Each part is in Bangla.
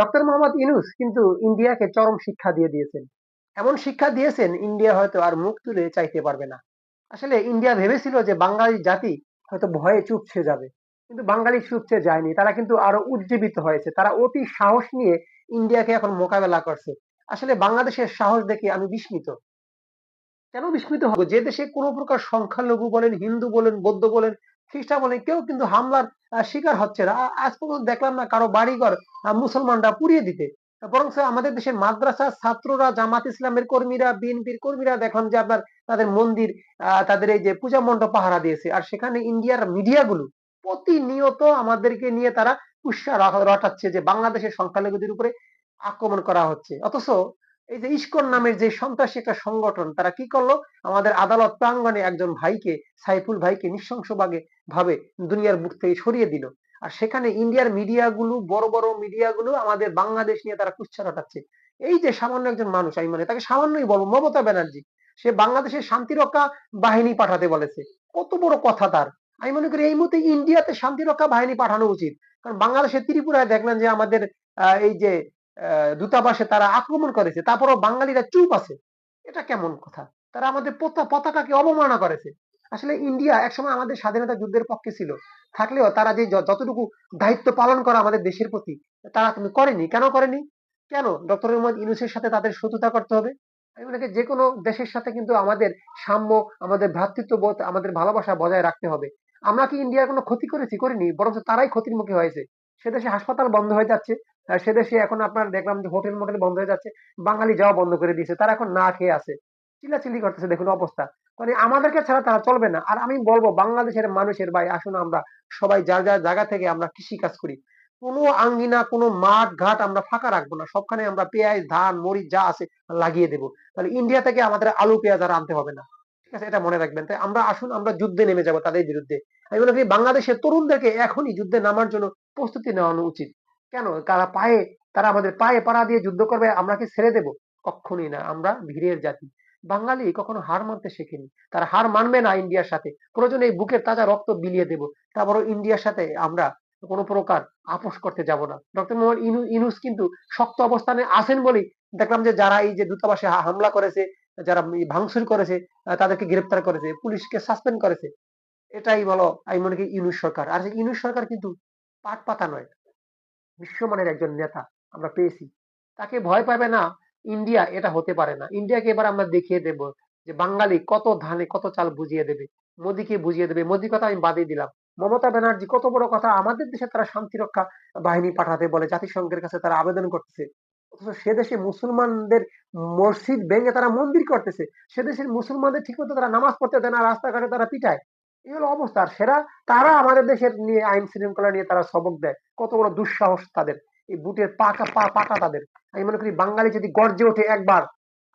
ডক্টর মোহাম্মদ ইউনূস কিন্তু ইন্ডিয়াকে চরম শিক্ষা দিয়ে দিয়েছেন। এমন শিক্ষা দিয়েছেন ইন্ডিয়া হয়তো আর মুখ তুলে চাইতে পারবে না। আসলে ইন্ডিয়া ভেবেছিল যে বাঙালি জাতি হয়তো ভয়ে চুপসে যাবে। কিন্তু বাঙালি চুপসে যায়নি। তারা কিন্তু আরও উজ্জীবিত হয়েছে। তারা অতি সাহস নিয়ে ইন্ডিয়াকে এখন মোকাবেলা করছে। আসলে বাংলাদেশের সাহস দেখে আমি বিস্মিত। কেন বিস্মিত হব? যে দেশে কোনো প্রকার সংখ্যালঘু বলেন, হিন্দু বলেন, বৌদ্ধ বলেন, খ্রিস্টান কেউ কিন্তু হামলার শিকার হচ্ছে না। আজ পর্যন্ত দেখলাম না কারও বাড়িঘর মুসলমানরা পুড়িয়ে দিতে। বরঞ্চ আমাদের দেশের মাদ্রাসার ছাত্ররা, জামাত ইসলামের কর্মীরা, বিএনপির কর্মীরা দেখলাম যে আপনার তাদের মন্দির তাদের এই যে পূজা মণ্ডপ পাহারা দিয়েছে। আর সেখানে ইন্ডিয়ার মিডিয়াগুলো প্রতিনিয়ত আমাদেরকে নিয়ে তারা কুৎসা র রটাচ্ছে যে বাংলাদেশের সংখ্যালঘুদের উপরে আক্রমণ করা হচ্ছে। অথচ এই যে ইসকন নামের যে সন্ত্রাসী একটা সংগঠন তারা কি করল? আমাদের আদালত প্রাঙ্গণে একজন ভাইকে সাইফুল ভাইকে নৃশংসভাবে ভাবে দুনিয়ার বুক থেকে সরিয়ে দিল। আর সেখানে ইন্ডিয়ার মিডিয়াগুলো বড়, বড় মিডিয়াগুলো আমাদের বাংলাদেশ নিয়ে তারা কুৎসা রটাচ্ছে। এই যে সামান্য একজন মানুষ আমি মানে তাকে সামান্যই বলব মমতা ব্যানার্জি সে বাংলাদেশের শান্তিরক্ষা বাহিনী পাঠাতে বলেছে। কত বড় কথা তার। আমি মনে করি এই মুহূর্তে ইন্ডিয়াতে শান্তিরক্ষা বাহিনী পাঠানো উচিত। কারণ বাংলাদেশের ত্রিপুরায় দেখলেন যে আমাদের এই যে দূতাবাসে তারা আক্রমণ করেছে। তারপরেও বাঙালিরা চুপ আছে। এটা কেমন কথা? তারা আমাদের পতা পতাকাকে অবমাননা করেছে। আসলে ইন্ডিয়া একসময় আমাদের স্বাধীনতা যুদ্ধের পক্ষে ছিল। থাকলেও তারা যে যতটুকু দায়িত্ব পালন করা আমাদের দেশের প্রতি তারা কিন্তু করেনি। কেন করেনি? কেন? ডক্টর মোহাম্মদ ইউনূসের সাথে তাদের শত্রুতা করতে হবে? আমি মনে করি যেকোনো দেশের সাথে কিন্তু আমাদের সাম্য, আমাদের ভ্রাতৃত্ববোধ, আমাদের ভালোবাসা বজায় রাখতে হবে। আমরা কি ইন্ডিয়ার কোনো ক্ষতি করেছি? করিনি। বরঞ্চ তারাই ক্ষতির মুখে হয়েছে। সে দেশে হাসপাতাল বন্ধ হয়ে যাচ্ছে। সে দেশে এখন আপনার দেখলাম যে হোটেল-মোটেল বন্ধ হয়ে যাচ্ছে। বাঙালি যাওয়া বন্ধ করে দিয়েছে। তারা এখন না খেয়ে আছে। চিল্লাচিল্লি করতেছে দেখুন অবস্থা। মানে আমাদেরকে ছাড়া তারা চলবে না। আর আমি বলব বাংলাদেশের মানুষের ভাই আসুন আমরা সবাই যার, যার জায়গা থেকে আমরা কৃষিকাজ করি। কোন আঙ্গিনা, কোন মাঠ-ঘাট আমরা ফাঁকা রাখব না। সবখানে আমরা পেঁয়াজ, ধান, মরিচ যা আছে লাগিয়ে দেবো তাহলে ইন্ডিয়া থেকে আমাদের আলু, পেঁয়াজ আর আনতে হবে না। ঠিক আছে? এটা মনে রাখবেন। তাই আমরা আসুন আমরা যুদ্ধে নেমে যাব তাদের বিরুদ্ধে। আমি মনে করি বাংলাদেশের তরুণদেরকে এখনই যুদ্ধে নামার জন্য প্রস্তুতি নেওয়ানো উচিত। কেন? তারা পায়ে তারা আমাদের পায়ে পাড়া দিয়ে যুদ্ধ করবে আমরা কি ছেড়ে দেব? কক্ষণই না। আমরা বীরের জাতি। বাঙালি কখনো হার মানতে শেখেনি। তারা হার মানবে না ইন্ডিয়ার সাথে। প্রয়োজনে এই বুকের তাজা রক্ত বিলিয়ে দেব। তারপরেও ইন্ডিয়ার সাথে আমরা কোন প্রকার আপোস করতে যাব না। ডক্টর মোহাম্মদ ইনু ইউনূস কিন্তু শক্ত অবস্থানে আছেন বলেই দেখলাম যে যারা এই যে দূতাবাসে হামলা করেছে, যারা ভাঙচুর করেছে তাদেরকে গ্রেপ্তার করেছে, পুলিশকে সাসপেন্ড করেছে। এটাই বলো আমি মনে করি ইউনূস সরকার। আর ইউনূস সরকার কিন্তু পাট পাতা নয়। বিশ্বমানের একজন নেতা আমরা পেয়েছি। তাকে ভয় পাবে না ইন্ডিয়া এটা হতে পারে না। ইন্ডিয়াকে এবার আমরা দেখিয়ে দেব যে বাঙালি কত ধানে কত চাল বুঝিয়ে দেবে। মোদিকে বুঝিয়ে দেবে। মোদির কথা আমি বাদই দিলাম। মমতা ব্যানার্জি কত বড় কথা আমাদের দেশে তারা শান্তিরক্ষা বাহিনী পাঠাতে বলে জাতিসংঘের কাছে তারা আবেদন করতেছে। অথচ সে দেশে মুসলমানদের মসজিদ ভেঙে তারা মন্দির করতেছে। সে দেশের মুসলমানদের ঠিকমতো তারা নামাজ পড়তে দেয় না, রাস্তাঘাটে তারা পিটায়। এই হলো অবস্থা। আর সেরা তারা আমাদের দেশের নিয়ে আইন শৃঙ্খলা নিয়ে তারা সবক দেয়। কত বড় দুঃসাহস তাদের। এই বুটের পাকা পা পাটা তাদের। আমি মনে করি বাঙালি যদি গর্জে ওঠে একবার,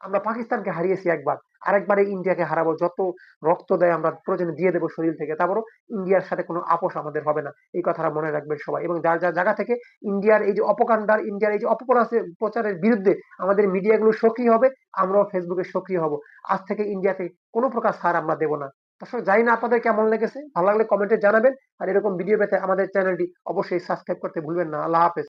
আমরা পাকিস্তানকে হারিয়েছি একবার। আরেকবার এই ইন্ডিয়াকে হারাবো। যত রক্ত দেয় আমরা প্রয়োজনে দিয়ে দেব শরীর থেকে। তারপরেও ইন্ডিয়ার সাথে কোনো আপোস আমাদের হবে না। এই কথাটা মনে রাখবেন সবাই। এবং যার, যার জায়গা থেকে ইন্ডিয়ার এই যে অপকাণ্ডার, ইন্ডিয়ার এই যে অপপ্রচার প্রচারের বিরুদ্ধে আমাদের মিডিয়াগুলো সক্রিয় হবে, আমরাও ফেসবুকে সক্রিয় হব। আজ থেকে ইন্ডিয়াতে কোনো প্রকার ছাড় আমরা দেব না। দর্শক, জানি না আপনাদের কেমন লেগেছে। ভালো লাগলে কমেন্টে জানাবেন। আর এরকম ভিডিও পেতে আমাদের চ্যানেলটি অবশ্যই সাবস্ক্রাইব করতে ভুলবেন না। আল্লাহ হাফেজ।